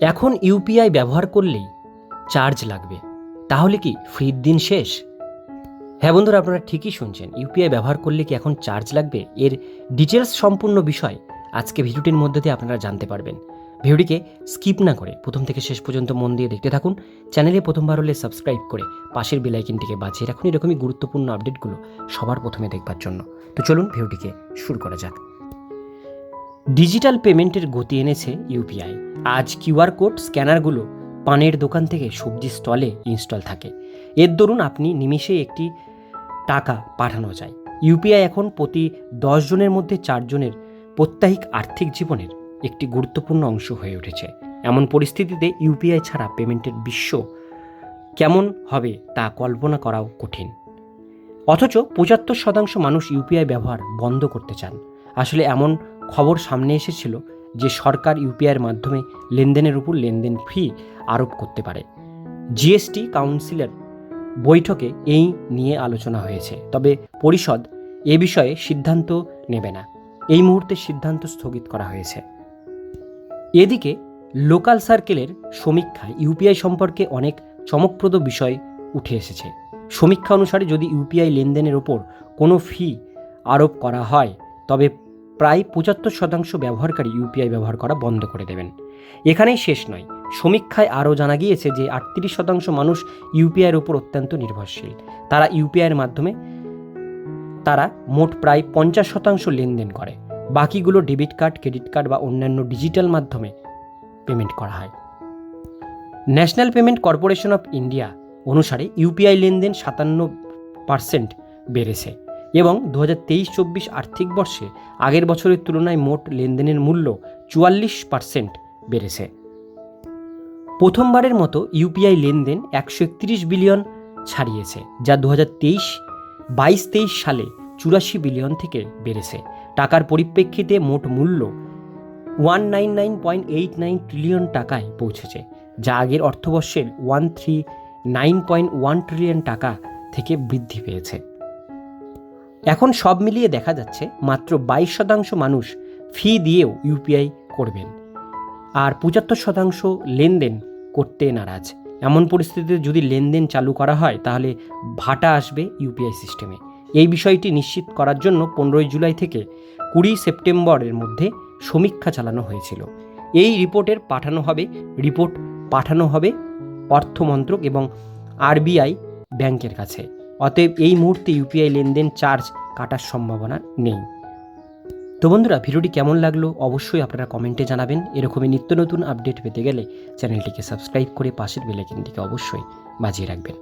এখন ইউপিআই ব্যবহার করলেই চার্জ লাগবে। তাহলে কি ফ্রির দিন শেষ? হ্যাঁ বন্ধুরা, আপনারা ঠিকই শুনছেন। ইউপিআই ব্যবহার করলে কি এখন চার্জ লাগবে? এর ডিটেলস সম্পূর্ণ বিষয় আজকে ভিডিওটির মধ্যে দিয়ে আপনারা জানতে পারবেন। ভিডিওটিকে স্কিপ না করে প্রথম থেকে শেষ পর্যন্ত মন দিয়ে দেখতে থাকুন। চ্যানেলে প্রথমবার হলে সাবস্ক্রাইব করে পাশের বেলাইকিনটিকে বাজিয়ে রাখুন। এরকমই গুরুত্বপূর্ণ আপডেটগুলো সবার প্রথমে দেখবার জন্য। তো চলুন ভিডিওটিকে শুরু করা যাক। ডিজিটাল পেমেন্টের গতি এনেছে ইউপিআই। আজ কিউআর কোড, স্ক্যানারগুলো পানের দোকান থেকে সবজি স্টলে ইনস্টল থাকে। এর দরুন আপনি নিমিষেই একটি টাকা পাঠানো যায়। ইউপিআই এখন প্রতি দশ জনের মধ্যে চারজনের প্রত্যাহিক আর্থিক জীবনের একটি গুরুত্বপূর্ণ অংশ হয়ে উঠেছে। এমন পরিস্থিতিতে ইউপিআই ছাড়া পেমেন্টের বিশ্ব কেমন হবে তা কল্পনা করাও কঠিন। অথচ পঁচাত্তর শতাংশ মানুষ ইউপিআই ব্যবহার বন্ধ করতে চান। আসলে এমন খবর সামনে এসেছিল যে সরকার ইউপিআইয়ের মাধ্যমে লেনদেনের উপর লেনদেন ফি আরোপ করতে পারে। জিএসটি কাউন্সিলের বৈঠকে এই নিয়ে আলোচনা হয়েছে। তবে পরিষদ এ বিষয়ে সিদ্ধান্ত নেবে না। এই মুহূর্তে সিদ্ধান্ত স্থগিত করা হয়েছে। এদিকে লোকাল সার্কেলের সমীক্ষায় ইউপিআই সম্পর্কে অনেক চমকপ্রদ বিষয় উঠে এসেছে। সমীক্ষা অনুসারে যদি ইউপিআই লেনদেনের ওপর কোনো ফি আরোপ করা হয়, তবে প্রায় পঁচাত্তর শতাংশ ব্যবহারকারী ইউপিআই ব্যবহার করা বন্ধ করে দেবেন। এখানেই শেষ নয়। সমীক্ষায় আরও জানা গিয়েছে যে আটত্রিশ শতাংশ মানুষ ইউপিআইয়ের উপর অত্যন্ত নির্ভরশীল। তারা ইউপিআইয়ের মাধ্যমে তারা মোট প্রায় পঞ্চাশ শতাংশ লেনদেন করে। বাকিগুলো ডেবিট কার্ড, ক্রেডিট কার্ড বা অন্যান্য ডিজিটাল মাধ্যমে পেমেন্ট করা হয়। National payment corporation of India অনুসারে ইউপিআই লেনদেন সাতান্ন পার্সেন্ট বেড়েছে। এবং দু হাজার তেইশ চব্বিশ আর্থিক বর্ষে আগের বছরের তুলনায় মোট লেনদেনের মূল্য চুয়াল্লিশ পার্সেন্ট বেড়েছে। প্রথমবারের মতো ইউপিআই লেনদেন একশো একত্রিশ বিলিয়ন ছাড়িয়েছে, যা দু হাজার তেইশ বাইশ তেইশ সালে চুরাশি বিলিয়ন থেকে বেড়েছে। টাকার পরিপ্রেক্ষিতে মোট মূল্য one nine nine point eight nine trillion টাকায় পৌঁছেছে, যা আগের অর্থবর্ষের one three nine point one trillion টাকা থেকে বৃদ্ধি পেয়েছে। এখন সব মিলিয়ে দেখা যাচ্ছে মাত্র বাইশ শতাংশ মানুষ ফি দিয়েও ইউপিআই করবেন। আর পঁচাত্তর শতাংশ লেনদেন করতে নারাজ। এমন পরিস্থিতিতে যদি লেনদেন চালু করা হয়, তাহলে ভাটা আসবে ইউপিআই সিস্টেমে। এই বিষয়টি নিশ্চিত করার জন্য পনেরোই জুলাই থেকে কুড়ি সেপ্টেম্বরের মধ্যে সমীক্ষা চালানো হয়েছিল। এই রিপোর্টের পাঠানো হবে, রিপোর্ট পাঠানো হবে অর্থমন্ত্রক এবং আরবিআই ব্যাংকের কাছে। অতএব এই মুহূর্তে ইউপিআই লেনদেন চার্জ কাটার সম্ভাবনা নেই। তো বন্ধুরা, ভিডিওটি কেমন লাগল অবশ্যই আপনারা কমেন্টে জানাবেন। এরকমই নিত্য নতুন আপডেট পেতে গেলে চ্যানেলটিকে সাবস্ক্রাইব করে পাশের বেলাইকিনটিকে অবশ্যই বাজিয়ে রাখবেন।